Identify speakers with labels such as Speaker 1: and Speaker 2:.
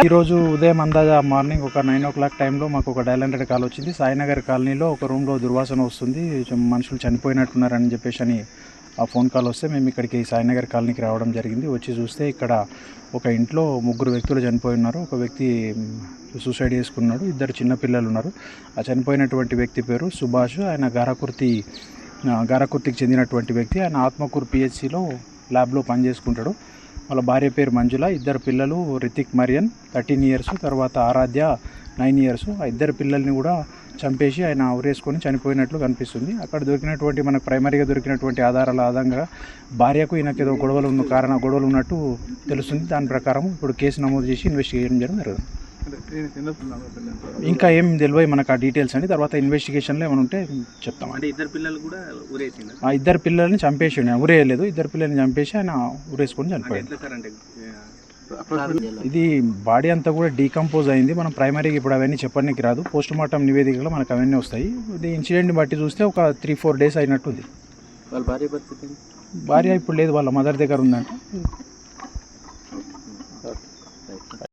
Speaker 1: ఈరోజు ఉదయం అందాజా మార్నింగ్ ఒక నైన్ ఓ క్లాక్ టైంలో మాకు ఒక డైల్ హండ్రెడ్ కాల్ వచ్చింది. సాయినగర్ కాలనీలో ఒక రూమ్లో దుర్వాసన వస్తుంది. మనుషులు చనిపోయినట్టున్నారని చెప్పేసి అని ఆ ఫోన్ కాల్ వస్తే మేము ఇక్కడికి సాయినగర్ కాలనీకి రావడం జరిగింది. వచ్చి చూస్తే ఇక్కడ ఒక ఇంట్లో ముగ్గురు వ్యక్తులు చనిపోయి ఉన్నారు. ఒక వ్యక్తి సూసైడ్ చేసుకున్నాడు. ఇద్దరు చిన్నపిల్లలు ఉన్నారు. ఆ చనిపోయినటువంటి వ్యక్తి పేరు సుభాష్. ఆయన గారాకుర్తి గారకుర్తికి గారాకుర్తికి చెందినటువంటి వ్యక్తి. ఆయన ఆత్మకూరు పిహెచ్సిలో ల్యాబ్లో పనిచేసుకుంటాడు. వాళ్ళ భార్య పేరు మంజుల. ఇద్దరు పిల్లలు రితిక్ మరియన్ థర్టీన్ ఇయర్స్ తర్వాత ఆరాధ్య నైన్ ఇయర్స్. ఆ ఇద్దరు పిల్లల్ని కూడా చంపేసి ఆయన ఉరేసుకొని చనిపోయినట్లు కనిపిస్తుంది. అక్కడ దొరికినటువంటి మనకు ప్రైమరీగా దొరికినటువంటి ఆధారాల ఆధారంగా భార్యకు ఈయనకి ఏదో గొడవలు ఉన్న కారణ గొడవలు ఉన్నట్టు తెలుస్తుంది. దాని ప్రకారం ఇప్పుడు కేసు నమోదు చేసి ఇన్వెస్టిగేషన్ చేయడం జరుగుతుంది. ఇంకా ఏం తెలియదు మనకు ఆ డీటెయిల్స్ అండి. తర్వాత ఇన్వెస్టిగేషన్లో ఏమైనా ఉంటే చెప్తాం.
Speaker 2: అంటే ఇద్దరు పిల్లలు కూడా ఊరేసిండు
Speaker 1: ఆ ఇద్దరు పిల్లల్ని చంపేసి ఆయన ఉరేయలేదు ఇద్దరు పిల్లల్ని చంపేసి ఆయన ఉరేసుకొని
Speaker 2: అంటే
Speaker 1: చనిపోయాడు. ఇది బాడీ అంతా కూడా డీకంపోజ్ అయింది. మనం ప్రైమరీకి ఇప్పుడు అవన్నీ చెప్పడానికి రాదు. పోస్ట్ మార్టం నివేదికలో మనకు అవన్నీ వస్తాయి. ఇది ఇన్సిడెంట్ని బట్టి చూస్తే ఒక త్రీ ఫోర్ డేస్ అయినట్టుంది.
Speaker 2: వాళ్ళ భార్య పరిస్థితి
Speaker 1: భార్య ఇప్పుడు లేదు వాళ్ళ మదర్ దగ్గర ఉందంట.